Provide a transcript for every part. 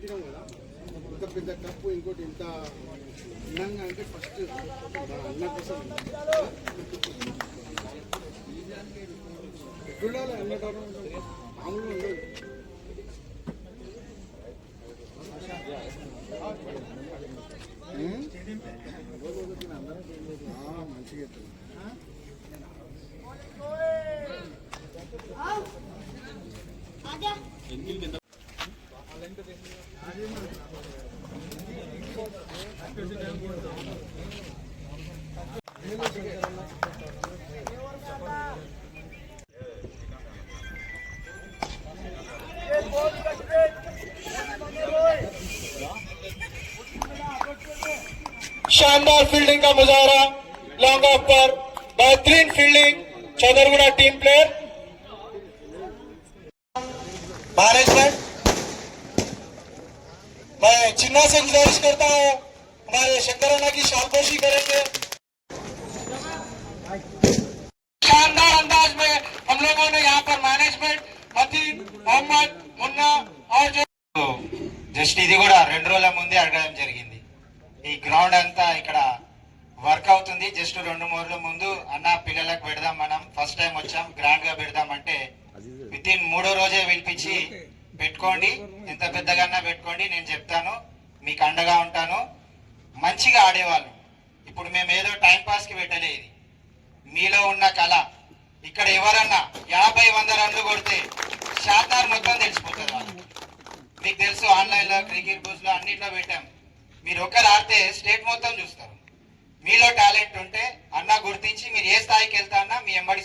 ఇంత కప్పు ఇంకోటి ఇంత అందంగా అంటే ఫస్ట్ అన్న కోసం. చూడాలి అన్న టోర్నమెంట్ మామూలుగా ఉండదు. మంచిగా. शानदार फील्डिंग का मुजाहरा लॉन्ग ऑफ पर बेहतरीन fielding Chowdarguda team player management मैं चिन्ना से गुजारिश करता हूँ हमारे शंकराना की शालपोशी करेंगे शानदार अंदाज में हम लोगों ने यहाँ पर मैनेजमेंट मतीन मोहम्मद मुन्ना और जो జస్ట్ ఇది కూడా రెండు రోజుల ముందే అంతా ఇక్కడ వర్క్ అవుతుంది. జస్ట్ రెండు మూడు ముందు అన్న పిల్లలకు పెడదాం మనం. ఫస్ట్ టైం వచ్చాం. గ్రాండ్గా పెడదాం అంటే విత్ ఇన్ మూడో రోజే పిలిపించి పెట్టుకోండి. ఎంత పెద్దగా పెట్టుకోండి. నేను చెప్తాను. మీకు అండగా ఉంటాను. మంచిగా ఆడేవాళ్ళు. ఇప్పుడు మేము ఏదో టైం పాస్కి పెట్టలేదు మీలో ఉన్న కళ. ఇక్కడ ఎవరన్నా యాభై వంద రన్లు కొడితే శాతార్ మొత్తం తెలిసిపోతుంది వాళ్ళకి. మీకు తెలుసు ఆన్లైన్లో క్రికెట్ బూస్లో అన్నిట్లో పెట్టాం. మీరు ఒక్కరు ఆడితే స్టేట్ మొత్తం చూస్తారు. మీలో టాలెంట్ ఉంటే అన్న గుర్తించి మీరు ఏ స్థాయికి వెళ్తా అన్నా మీ ఎంబడి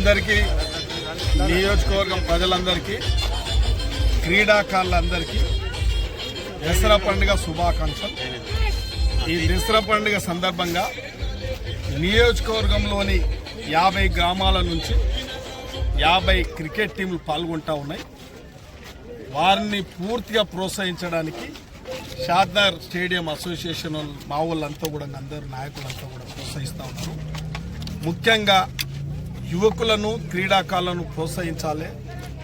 అందరికీ నియోజకవర్గం ప్రజలందరికీ క్రీడాకారులందరికీ దసరా పండుగ శుభాకాంక్షలు. ఈ దసరా పండుగ సందర్భంగా నియోజకవర్గంలోని యాభై గ్రామాల నుంచి యాభై క్రికెట్ టీంలు పాల్గొంటా ఉన్నాయి. వారిని పూర్తిగా ప్రోత్సహించడానికి షార్దార్ స్టేడియం అసోసియేషన్ మా వాళ్ళంతా కూడా అందరూ నాయకులంతా కూడా ప్రోత్సహిస్తూ ఉన్నారు. ముఖ్యంగా యువకులను క్రీడాకారులను ప్రోత్సహించాలి.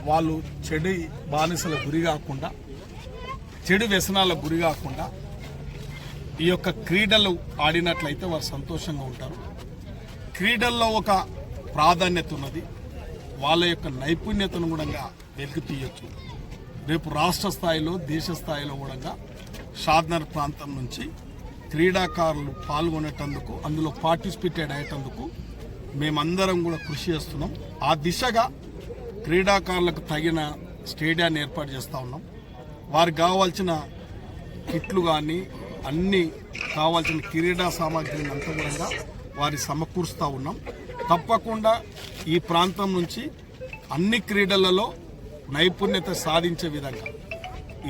వాళ్ళు చెడు బానిసల గురి కాకుండా చెడు వ్యసనాల గురి కాకుండా ఈ యొక్క క్రీడలు ఆడినట్లయితే వారు సంతోషంగా ఉంటారు. క్రీడల్లో ఒక ప్రాధాన్యత ఉన్నది. వాళ్ళ యొక్క నైపుణ్యతను కూడా వెలికి తీయచ్చు. రేపు రాష్ట్ర స్థాయిలో దేశ స్థాయిలో కూడా షాద్నర్ ప్రాంతం నుంచి క్రీడాకారులు పాల్గొనేటందుకు అందులో పార్టిసిపేటెడ్ అయ్యేటందుకు మేమందరం కూడా కృషి చేస్తున్నాం. ఆ దిశగా క్రీడాకారులకు తగిన స్టేడియాన్ని ఏర్పాటు చేస్తూ ఉన్నాం. వారికి కావాల్సిన కిట్లు కానీ అన్ని కావాల్సిన క్రీడా సామాగ్రిని అంతా కూడా వారి సమకూరుస్తూ ఉన్నాం. తప్పకుండా ఈ ప్రాంతం నుంచి అన్ని క్రీడలలో నైపుణ్యత సాధించే విధంగా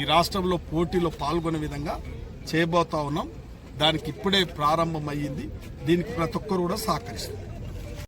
ఈ రాష్ట్రంలో పోటీలో పాల్గొనే విధంగా చేయబోతా ఉన్నాం. దానికి ఇప్పుడే ప్రారంభమయ్యింది. దీనికి ప్రతి ఒక్కరు కూడా సహకరిస్తారు